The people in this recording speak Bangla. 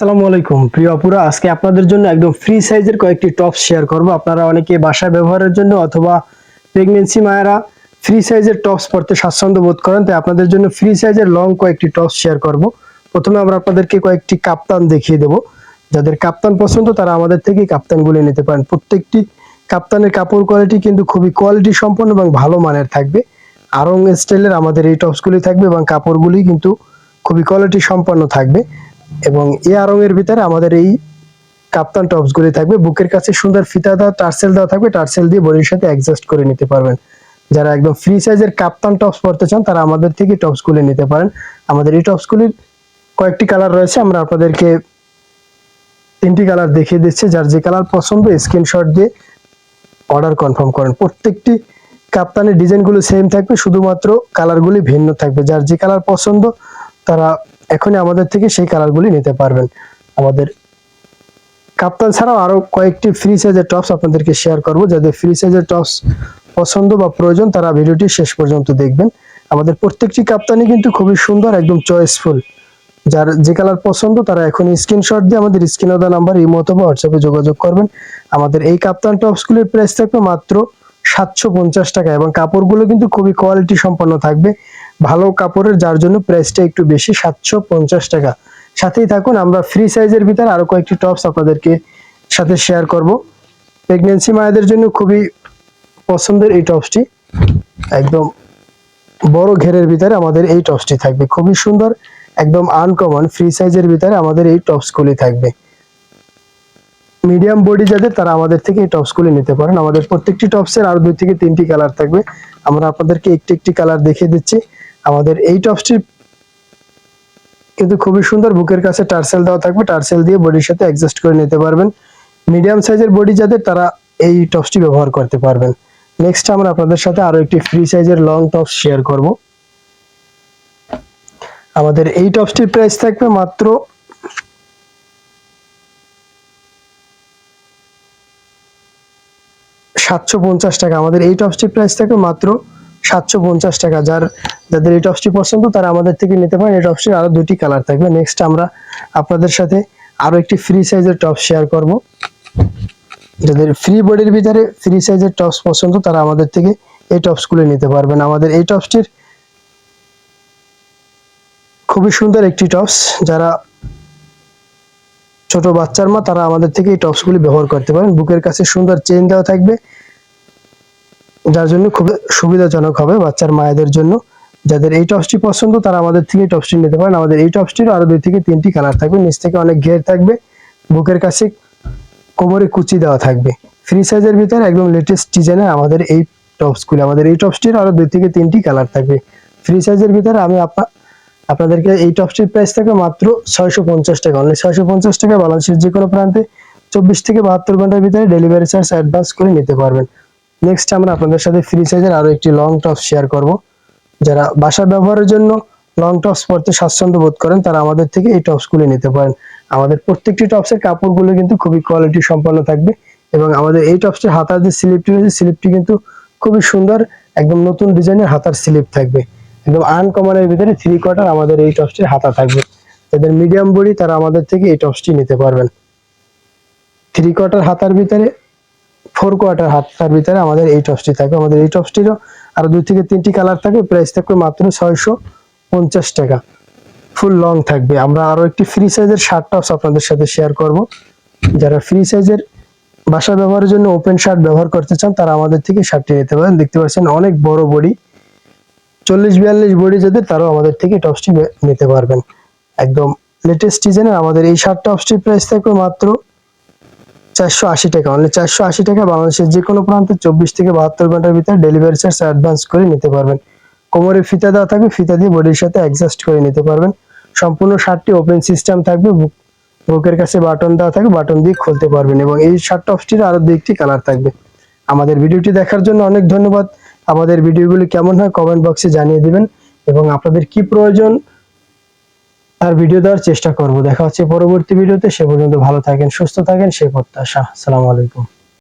আসসালামু আলাইকুম। প্রিয় আপুরা, আজকে আপনাদের জন্য একদম ফ্রি সাইজের কয়েকটি টপ শেয়ার করব। আপনারা অনেকে বাসায় ব্যবহারের জন্য অথবা প্রেগনেন্সি মায়েরা ফ্রি সাইজের টপস পরতে স্বাচ্ছন্দ্য বোধ করেন, তাই আপনাদের জন্য ফ্রি সাইজের লং কয়েকটি টপস শেয়ার করব। প্রথমে আমরা আপনাদেরকে কয়েকটি কাপ্তান দেখিয়ে দেব। যাদের কাপ্তান পছন্দ, তারা আমাদের থেকে কাপ্তানগুলি নিতে পারেন। প্রত্যেকটি কাপ্তানের কাপড় কোয়ালিটি কিন্তু খুবই কোয়ালিটি সম্পন্ন এবং ভালো মানের থাকবে। আরং স্টাইলের আমাদের এই টপসগুলি থাকবে এবং কাপড়গুলি কিন্তু খুবই কোয়ালিটি সম্পন্ন থাকবে। এবং এই আরঙের ভিতরে আমাদের এই কাপ্তান টপস গুলি থাকবে। বুকের কাছে সুন্দর ফিতা দেওয়া, টার্সেল দেওয়া থাকবে। টার্সেল দিয়ে বডির সাথে অ্যাডজাস্ট করে নিতে পারবেন। যারা একদম ফ্রি সাইজের কাপ্তান টপস পরতে চান, তারা আমাদের থেকে টপস গুলি নিতে পারেন। আমাদের এই টপস গুলির কয়েকটি কালার রয়েছে। আমরা আপনাদেরকে তিনটি কালার দেখিয়ে দিচ্ছি। যার যে কালার পছন্দ স্ক্রিনশট দিয়ে অর্ডার কনফার্ম করেন। প্রত্যেকটি কাপ্তানের ডিজাইনগুলো সেম থাকবে। শুধুমাত্র কালারগুলি ভিন্ন থাকবে। যার যে কালার পছন্দ, তারা এখনই আমাদের থেকে সেই কালারগুলি নিতে পারবেন। আমাদের কাপ্তান ছাড়াও আরও কয়েকটি ফ্রি সাইজের টপস আপনাদেরকে শেয়ার করব। যাদের ফ্রি সাইজের টপস পছন্দ বা প্রয়োজন, তারা ভিডিওটি শেষ পর্যন্ত দেখবেন। আমাদের প্রত্যেকটি কাপ্তানি কিন্তু খুবই সুন্দর, একদম চয়েসফুল যার যে কালার পছন্দ, তারা এখন স্ক্রিনশট দিয়ে আমাদের স্ক্রিনে দেওয়া নাম্বার ইমো অথবা হোয়াটসঅ্যাপে যোগাযোগ করবেন। আমাদের এই কাপ্তান টপসগুলির প্রাইস থাকবে মাত্র সাতশো পঞ্চাশ টাকা এবং কাপড়গুলো কিন্তু খুবই কোয়ালিটি সম্পন্ন থাকবে। ভালো কাপড়ের, যার জন্য প্রাইসটা একটু বেশি, সাতশো পঞ্চাশ টাকা। সাথেই থাকুন, আমরা ফ্রি সাইজের ভিতরে আরও কয়েকটি টপস আপনাদেরকে সাথে শেয়ার করব। প্রেগনেন্সি মায়েদের জন্য খুবই পছন্দের এই টপসটি একদম বড় ঘেরের ভিতরে আমাদের এই টপসটি থাকবে। খুবই সুন্দর, একদম আনকমন ফ্রি সাইজের ভিতরে আমাদের এই টপসগুলি থাকবে। মিডিয়াম বডি যাদের, তারা আমাদের থেকে এই টপসগুলি নিতে পারেন। আমাদের প্রত্যেকটি টপসের আরও দুই থেকে তিনটি কালার থাকবে। আমরা আপনাদেরকে একটি একটি কালার দেখিয়ে দিচ্ছি। আমাদের এই টপসটির কিন্তু খুবই সুন্দর বুকের কাছে টার্সেল দেওয়া থাকবে। টার্সেল দিয়ে বডির সাথে অ্যাডজাস্ট করে নিতে পারবেন। মিডিয়াম সাইজের বডি যাদের, তারা এই টপসটি ব্যবহার করতে পারবেন। নেক্সট আমরা আপনাদের সাথে আরও একটি ফ্রি সাইজের লং টপস শেয়ার করব। আমাদের এই টপসটির প্রাইস থাকবে মাত্র সাতশো পঞ্চাশ টাকা। আমাদের এই টপসটির প্রাইস থাকবে মাত্র সাতশো পঞ্চাশ টাকা। যার, যাদের এই টপসটি পছন্দ, তারা আমাদের থেকে নিতে পারেন। এই টপসটির আরও দুটি কালার থাকবে। নেক্সট আমরা আপনাদের সাথে আরও একটি ফ্রি সাইজের টপ শেয়ার করব। যাদের ফ্রি বডির ভিতরে ফ্রি সাইজের টপস পছন্দ, তারা আমাদের থেকে এই টপসগুলো নিতে পারবেন। আমাদের এই টপসটির খুবই সুন্দর একটি টপস যারা ছোট বাচ্চার মা, তারা আমাদের থেকে এই টপসগুলি ব্যবহার করতে পারেন। বুকের কাছে সুন্দর চেন দেওয়া থাকবে। যার জন্য খুব সুবিধাজনক হবে বাচ্চার মায়েদের জন্য। যাদের এই টপসটি পছন্দ, তারা আমাদের থেকে টপসটি নিতে পারেন। আমাদের এই টপসটির আরও দুই থেকে তিনটি কালার থাকবে। নিচ থেকে অনেক ঘের থাকবে। বুকের কাছে কোমরে কুচি দেওয়া থাকবে। ফ্রি সাইজের ভিতরে একদম লেটেস্ট ডিজাইনের আমাদের এই টপসগুলি, আমাদের এই টপসটির আরও দুই থেকে তিনটি কালার থাকবে। ফ্রি সাইজের ভিতরে আমি আপনা, আপনাদেরকে এই টপসটির প্রাইস থাকবে মাত্র ছয়শো পঞ্চাশ টাকা। অনলি ছয়শো পঞ্চাশ টাকা বাংলাদেশের যে কোনো প্রান্তে চব্বিশ থেকে বাহাত্তর ঘণ্টার ভিতরে ডেলিভারি চার্জ অ্যাডভান্স করে নিতে পারবেন। নেক্সট আমরা আপনাদের সাথে ফ্রি সাইজের আরও একটি লং টপস শেয়ার করব। যারা বাসা ব্যবহারের জন্য লং টপস পরতে স্বাচ্ছন্দ্য বোধ করেন, তারা আমাদের থেকে এই টপসগুলো নিতে পারেন। আমাদের প্রত্যেকটি টপসের কাপড়গুলো কিন্তু খুবই কোয়ালিটি সম্পন্ন থাকবে এবং আমাদের এই টপসটির হাতার যে স্লিপটি রয়েছে স্লিপটি কিন্তু খুবই সুন্দর, একদম নতুন ডিজাইনের হাতার স্লিপ থাকবে। একদম আনকমনের ভিতরে থ্রি কোয়ার্টার আমাদের এই টপসটির হাতা থাকবে। যাদের মিডিয়াম বডি তারা আমাদের থেকে এই টপসটি নিতে পারবেন। থ্রি কোয়ার্টার হাতার ভিতরে ফোর কোয়ার্টার হাতার ভিতরে আমাদের এই টপসটি থাকবে। আমাদের এই টপসটিরও আরও দুই থেকে তিনটি কালার থাকবে। প্রাইস থাকবে মাত্র ছয়শো পঞ্চাশ টাকা। ফুল লং থাকবে। আমরা আরও একটি ফ্রি সাইজের শার্ট টপস আপনাদের সাথে শেয়ার করব। যারা ফ্রি সাইজের বাসা ব্যবহারের জন্য ওপেন শার্ট ব্যবহার করতে চান, তারা আমাদের থেকে শার্টটি নিতে পারেন। দেখতে পাচ্ছেন অনেক বড় বডি। চল্লিশ বিয়াল্লিশ বডি যাদের, তারাও আমাদের থেকে টপসটি নিতে পারবেন। একদম লেটেস্ট ডিজাইনের আমাদের এই শার্ট টপসটির প্রাইস থাকবে মাত্র চারশো আশি টাকা। অনলি চারশো আশি টাকা বাংলাদেশের যে কোনো প্রান্তে চব্বিশ থেকে বাহাত্তর ঘণ্টার ভিতরে ডেলিভারি চার্জ অ্যাডভান্স করে নিতে পারবেন। কোমরে ফিতা দেওয়া থাকবে, ফিতা দিয়ে বডির সাথে অ্যাডজাস্ট করে নিতে পারবেন। সম্পূর্ণ শার্টটি ওপেন সিস্টেম থাকবে বুক- বুকের কাছে বাটন দেওয়া থাকবে বাটন দিয়ে খুলতে পারবেন এবং এই শার্ট টপসটির আরও দুই একটি কালার থাকবে। আমাদের ভিডিওটি দেখার জন্য অনেক ধন্যবাদ। আমাদের ভিডিওগুলি কেমন হয় কমেন্ট বক্সে জানিয়ে দিবেন এবং আপনাদের কি প্রয়োজন তার ভিডিও দেওয়ার চেষ্টা করব। দেখা হচ্ছে পরবর্তী ভিডিওতে সে পর্যন্ত ভালো থাকেন, সুস্থ থাকেন সে প্রত্যাশা। আসসালামু আলাইকুম।